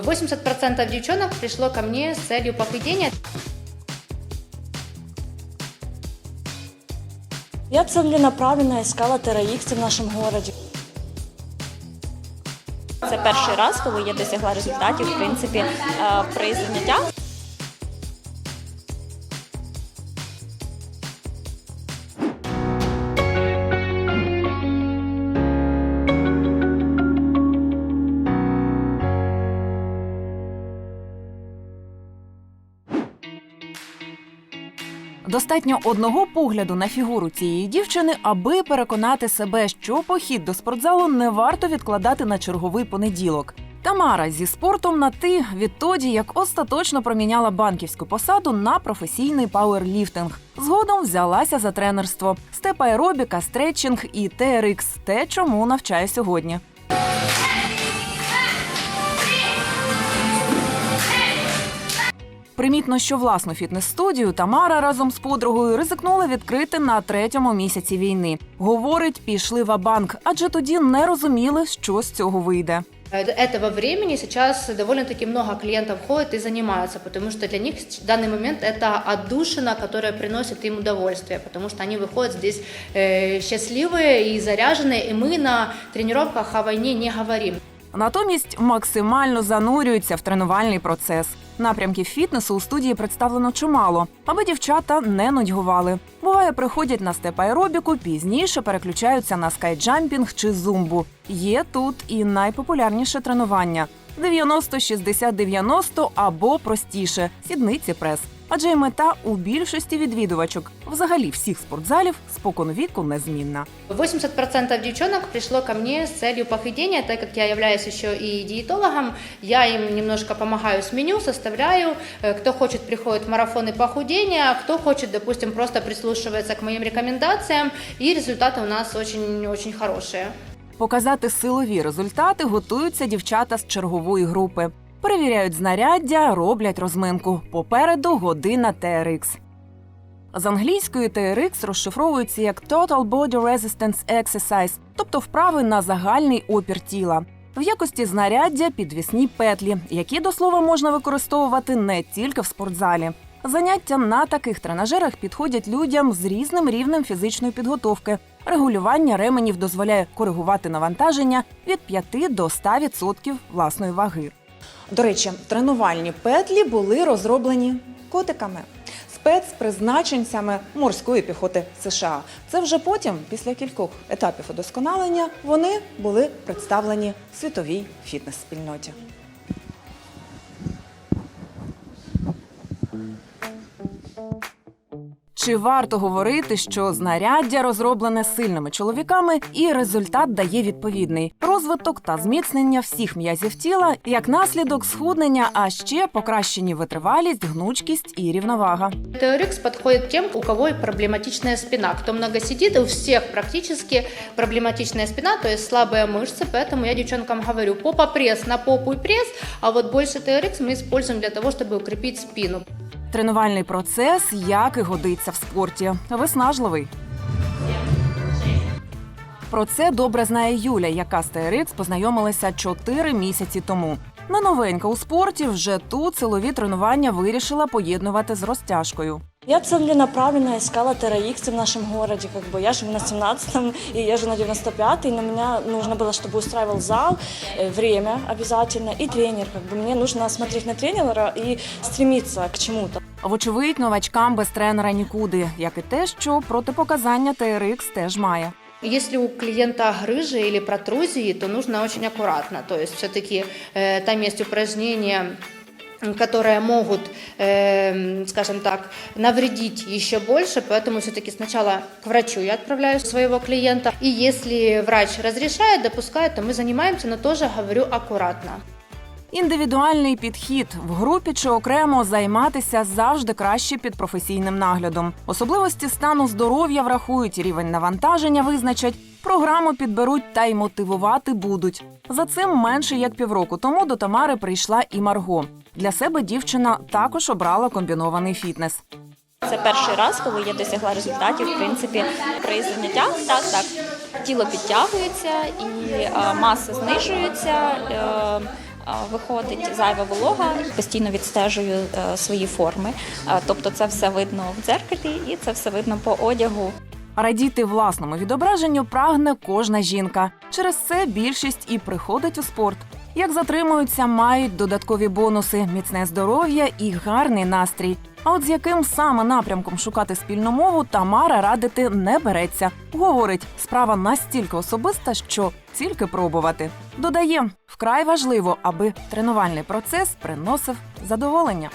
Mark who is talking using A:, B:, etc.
A: 80% девчонок пришло ко мне с целью похудения.
B: Я целенаправленно искала TRX в нашому городі.
C: Це перший раз, коли я досягла результатів в принципі е, при заняттях.
D: Достатньо одного погляду на фігуру цієї дівчини, аби переконати себе, що похід до спортзалу не варто відкладати на черговий понеділок. Тамара зі спортом на ти відтоді, як остаточно проміняла банківську посаду на професійний пауерліфтинг. Згодом взялася за тренерство, степ аеробіка, стретчинг і TRX – те, чому навчає сьогодні. Примітно, що власну фітнес-студію Тамара разом з подругою ризикнула відкрити на третьому місяці війни. Говорить, пішли в банк адже тоді не розуміли, що з цього вийде.
A: Э, Этого времени сейчас довольно-таки много клиентов ходят и занимаются, потому что для них в данный момент это отдушина, которая приносит им удовольствие, потому что они выходят здесь э, счастливые и заряженные, и мы на тренировках о войне не говорим.
D: Натомість максимально занурюються в тренувальний процес. Напрямків фітнесу у студії представлено чимало, аби дівчата не нудьгували. Буває, приходять на степ аеробіку, пізніше переключаються на скайджампінг чи зумбу. Є тут і найпопулярніше тренування 90-60-90 або простіше сідниці прес. Адже й мета у більшості відвідувачок взагалі всіх спортзалів споконвіку незмінна.
A: 80% девчонок пришло ко мне с целью похудения, так как я являюсь еще и диетологом, я им немножко помогаю с меню, составляю, Э, кто хочет приходит в марафоны похудения, кто хочет, допустим, просто прислушивается к моим рекомендациям, и результаты у нас очень-очень хорошие.
D: Показати силові результати готуються дівчата з чергової групи. Перевіряють знаряддя, роблять розминку. Попереду година TRX. З англійської TRX розшифровується як Total Body Resistance Exercise, тобто вправи на загальний опір тіла. В якості знаряддя підвісні петлі, які до слова можна використовувати не тільки в спортзалі. Заняття на таких тренажерах підходять людям з різним рівнем фізичної підготовки. Регулювання ременів дозволяє коригувати навантаження від 5 до 100% власної ваги.
E: До речі, тренувальні петлі були розроблені котиками. Спецпризначенцями морської піхоти США. Це вже потім, після кількох етапів удосконалення, вони були представлені світовій фітнес-спільноті.
D: Чи варто говорити, що знаряддя розроблене сильними чоловіками, і результат дає відповідний розвиток та зміцнення всіх м'язів тіла, як наслідок схуднення, а ще покращені витривалість, гнучкість і рівновага.
A: TRX подходит тем, у кого и проблематичная спина. Кто много сидит, у всех практически проблематичная спина, то есть слабые мышцы, поэтому я девчонкам говорю, попа пресс на попу и пресс, а вот больше TRX мы используем для того, чтобы укрепить спину.
D: Тренувальний процес, як і годиться в спорті, виснажливий. Про це добре знає Юля, яка з TRX познайомилася 4 місяці тому. Не новенька у спорті, вже тут силові тренування вирішила поєднувати з розтяжкою.
B: Я целенаправленно искала TRX в нашем городе. Как бы я живу на 17-м и езжу на 95-й. Но мне нужно было, чтобы устраивал зал, э, время обязательно и тренер. Как бы мне нужно смотреть на тренера и стремиться к чему-то.
D: Вочевидь, новачкам без тренера нікуди, як і те, що протипоказання TRX теж має.
A: Если у клиента грыжи или протрузии, то нужно очень аккуратно. То есть все-таки э, там есть упражнения м, которые могут, э, скажем так, навредить еще больше, поэтому все-таки сначала к врачу я отправляю своего клиента. И если врач разрешает, допускает, то мы занимаемся, но тоже говорю аккуратно.
D: Індивідуальний підхід в групі чи окремо займатися завжди краще під професійним наглядом. Особливості стану здоров'я врахують, рівень навантаження визначать, програму підберуть та й мотивувати будуть. За цим менше як півроку тому до Тамари прийшла і Марго. Для себе дівчина також обрала комбінований фітнес.
C: Це перший раз, коли я досягла результатів в принципі при заняттях. Так, так. Тіло підтягується і е, маса знижується. Виходить зайва волога. Постійно відстежую е, свої форми. Е, Тобто, це все видно в дзеркалі і це все видно по одягу.
D: Радіти власному відображенню прагне кожна жінка. Через це більшість і приходить у спорт. Як затримуються, мають додаткові бонуси, міцне здоров'я і гарний настрій. А от з яким саме напрямком шукати спільну мову, Тамара радити не береться. Говорить, справа настільки особиста, що тільки пробувати. Додає, вкрай важливо, аби тренувальний процес приносив задоволення.